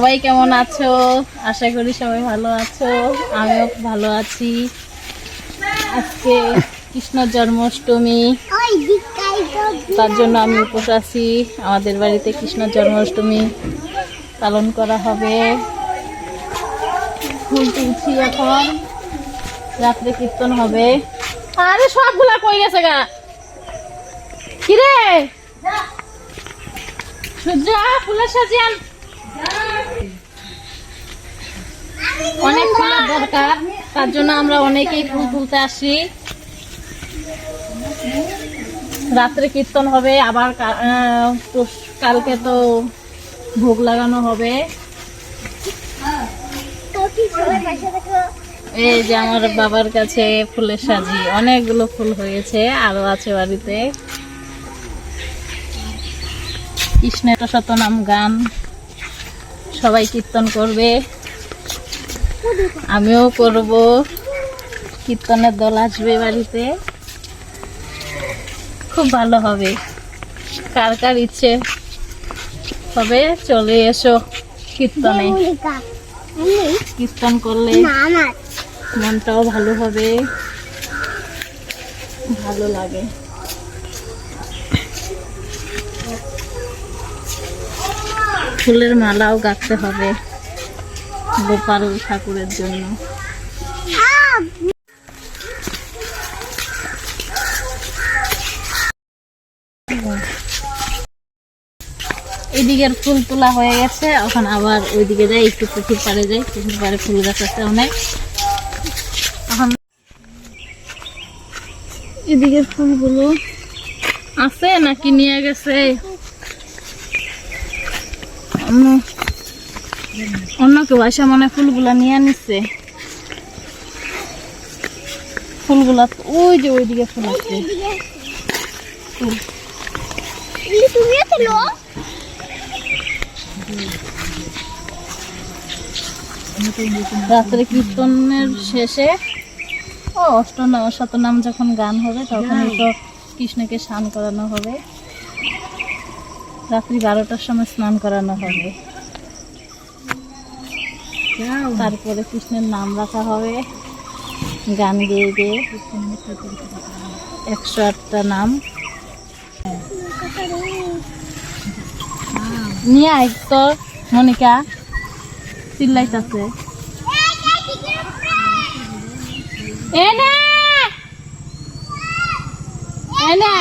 সবাই কেমন আছো? আশা করি সবাই ভালো আছো। আমিও ভালো আছি। আজকে কৃষ্ণ জন্মাষ্টমী। তার জন্য আমি উপোস আছি। আমাদের বাড়িতে কৃষ্ণ জন্মাষ্টমী পালন করা হবে। ফুল তুলছি এখন। রাত্রে কীর্তন হবে। আরে সবগুলা কই গেছে গা? কিরে? সূর্য, ফুলের সাজিয়ান দরকার। তার জন্য আমরা অনেকেই ফুল তুলতে আসি। রাত্রে কীর্তন হবে, আবার কালকে তো ভোগ লাগানো হবে। এই যে আমার বাবার কাছে ফুলের সাজি। অনেকগুলো ফুল হয়েছে, আরও আছে বাড়িতে। কৃষ্ণের শতনাম গান। সবাই কীর্তন করবে। আমিও করব। কীর্তনের দল আসবে বাড়িতে। খুব ভালো হবে। কার কার ইচ্ছে হবে, চলে এসো কীর্তনে। কীর্তন করলে মনটাও ভালো হবে। ভালো লাগে। ফুলের মালাও গাঁথতে হবে। গোপাল ঠাকুরের জন্য। এদিকের ফুল তোলা হয়ে গেছে, এখন আবার ওইদিকে যাই, একটু পুকুর পাড়ে যাই, পুকুর পাড়ে ফুল গাছ আছে অনেক। এখন এদিকের ফুলগুলো আছে নাকি নিয়ে গেছে? অন্য কেউ আসে মানে ফুলগুলা নিয়ে নিচ্ছে ফুলগুলা ওই যে ওইদিকে ফুল আছে। তুমিও তুলো? রাত্রে কীর্তনের শেষে ও অষ্টনাম শতনাম যখন গান হবে তখন তো কৃষ্ণকে স্নান করানো হবে। রাত্রি বারোটার সময় স্নান করানো হবে। তারপরে কৃষ্ণের নাম রাখা হবে। গান গেয়ে গেয়ে একশো আটটা নাম। নিয়ে আয় তো মনিকা। চিল্লাইতাছে। এনে! এনে!